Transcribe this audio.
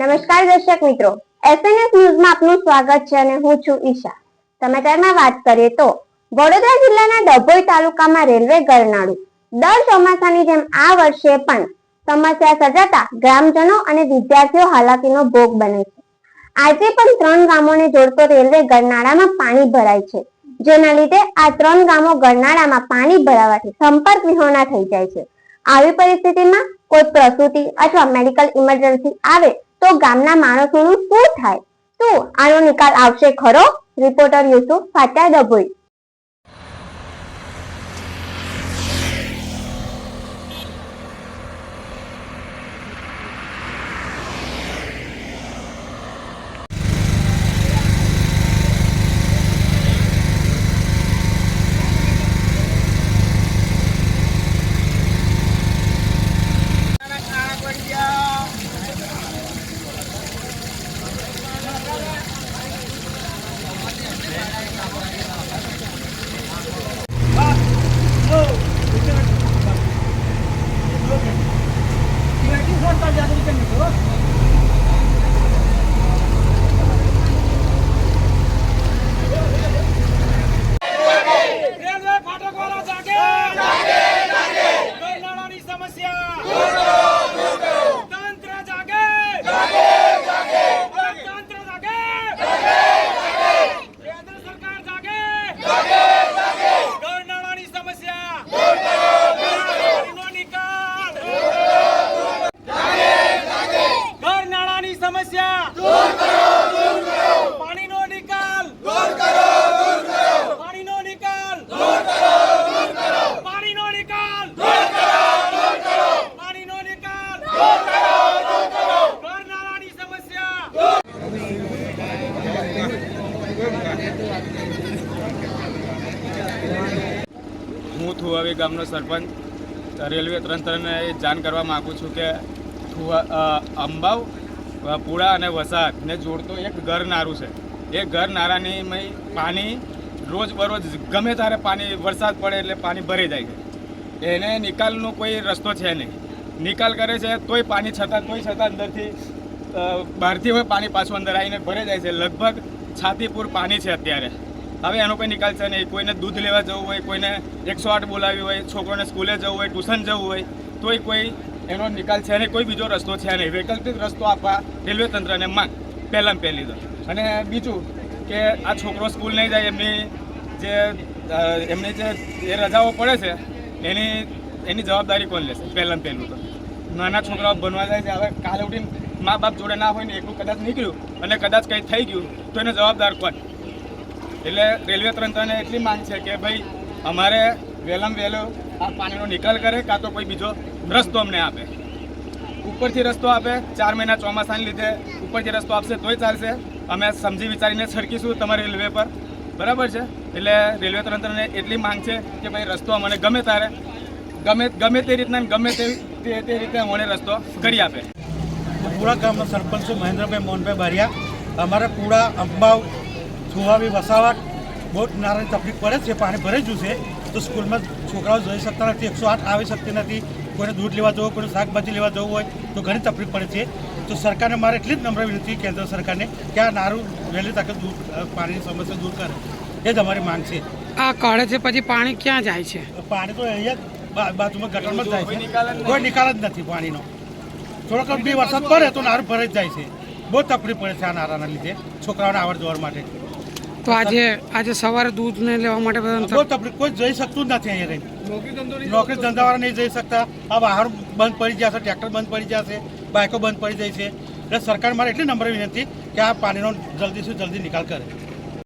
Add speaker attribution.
Speaker 1: નમસ્કાર દર્શક મિત્રો. એસએનએસ ન્યૂઝમાં આપનું સ્વાગત છે અને હું છું ઈશા. સમાચારમાં વાત કરીએ તો, વડોદરા જિલ્લાના ડભોઈ તાલુકામાં રેલવે ગરનાળું. દર ચોમાસાની જેમ આ વર્ષે પણ સમસ્યા સર્જાતા ગ્રામજનો અને વિદ્યાર્થીઓ હાલાકીનો ભોગ બને છે. આજે પણ ત્રણ ગામોને જોડતો રેલવે ગરનાળામાં પાણી ભરાય છે. જેના લીધે આ ત્રણ ગામો ગરનાળામાં પાણી ભરાવાથી સંપર્ક વિહોણા થઈ જાય છે. આવી પરિસ્થિતિમાં કોઈ પ્રસૂતિ અથવા મેડિકલ ઇમરજન્સી આવે તો ગામના માણસોનું શું થાય? શું આનો નિકાલ આવશે ખરો? રિપોર્ટર યુસુફ ફાટા ડભોઈ
Speaker 2: રેલવે ફાટક વાળા જાગે ગરનાળાની સમસ્યા તંત્ર જાગે તંત્ર જાગે કેન્દ્ર સરકાર જાગે ગરનાળાની સમસ્યા પાણીનો નિકાલ ગરનાળાની સમસ્યા પાણીનો નિકાલ પાણીનો નિકાલ પાણીનો નિકાલ પાણીનો નિકાલ ગરનાળાની સમસ્યા
Speaker 3: હું થુવાવી ગામનો સરપંચ રેલવે તંત્રને એ જાણ કરવા માગું છું કે થુવા અંબાવ પુળા અને વસાહતને જોડતો એક ઘર નારું છે. એ ઘર નારાની મય પાણી રોજ બરોજ ગમે ત્યારે પાણી, વરસાદ પડે એટલે પાણી ભરી જાય છે. એને નિકાલનો કોઈ રસ્તો છે નહીં. નિકાલ કરે છે તોય પાણી છતાં, તોય છતાં અંદરથી બહારથી હોય પાણી પાછું અંદર આવીને ભરે જાય છે. લગભગ છાતીપુર પાણી છે અત્યારે. હવે એનો કોઈ નિકાલ છે નહીં. કોઈને દૂધ લેવા જવું હોય, કોઈને એકસો આઠ બોલાવી હોય, છોકરોને સ્કૂલે જવું હોય, ટ્યુશન જવું હોય, તોય કોઈ એનો નિકાલ છે નહીં. કોઈ બીજો રસ્તો છે નહીં. વૈકલ્પિક રસ્તો આપવા રેલવે તંત્રને માંગ. પહેલાં પહેલી તો અને બીજું કે આ છોકરો સ્કૂલ નહીં જાય, એમની જે એમની જે એ રજાઓ પડે છે, એની એની જવાબદારી કોણ લેશે? પહેલાં પહેલું તો. નાના છોકરાઓ બનવા જાય છે. હવે કાલે ઉઠીને મા બાપ જોડે ના હોય ને, એકલું કદાચ નીકળ્યું અને કદાચ કંઈ થઈ ગયું, તો એનો જવાબદાર કોણ? એટલે રેલવે તંત્રને એટલી માંગ છે કે ભાઈ, અમારે વહેલામ વહેલો આ પાણીનો નિકાલ કરે કાં તો કોઈ બીજો રસ્તો અમને આપે. ઉપરથી રસ્તો આપે, ચાર મહિના ચોમાસાને લીધે ઉપરથી રસ્તો આપશે તોય ચાલશે. અમે સમજી વિચારીને છડકીશું તમારી રેલવે પર. બરાબર છે? એટલે રેલવે તંત્રને એટલી માંગ છે કે ભાઈ, રસ્તો અમને ગમે તારે ગમે ગમે તે રીતના ગમે તે તે- રીતે અમને રસ્તો કરી આપે.
Speaker 4: પૂરા ગામનો સરપંચ છું મહેન્દ્રભાઈ મોહનભાઈ બારિયા. અમારા પૂરા અંબાવ છુવાવી વસાવટ બહુ નારાની તકલીફ પડે છે પાણી ભરાઈ ગયું છે. તો સ્કૂલમાં છોકરાઓ જઈ શકતા નથી એકસો આઠ આવી શકતી નથી. કોઈને દૂધ લેવા જવું કોઈને શાકભાજી લેવા જવું હોય તો ઘણી તકલીફ પડે છે. તો સરકારને મારે એટલી જ નમ્ર વિનંતી કેન્દ્ર સરકારને કે આ નારું વહેલી તકે દૂર પાણીની સમસ્યા દૂર કરે. એ જ અમારી માંગ છે.
Speaker 5: આ કાઢે છે પછી પાણી ક્યાં જાય છે?
Speaker 4: પાણી તો અહીંયા જ બાજુમાં ગટરમાં જ જાય છે. કોઈ નિકાલ જ નથી પાણીનો. થોડોક બી વરસાદ પડે તો નારું ભરાઈ જ જાય છે. બહુ તકલીફ પડે છે આ નારાના લીધે છોકરાઓને આવડ જવડ માટે.
Speaker 5: તો આજે આજે સવારે દૂધ ને લેવા માટે બધા
Speaker 4: તકલીફ કોઈ જઈ શકતું જ નથી અહીંયા રહી નોકરી ધંધાવાળા નહીં જઈ શકતા. આ વાહન બંધ પડી જશે ટ્રેક્ટર બંધ પડી જશે બાઇકો બંધ પડી જાય છે. એટલે સરકાર મારે એટલી નંબર વિનંતી કે આ પાણીનો જલ્દી શું જલ્દી નિકાલ કરે.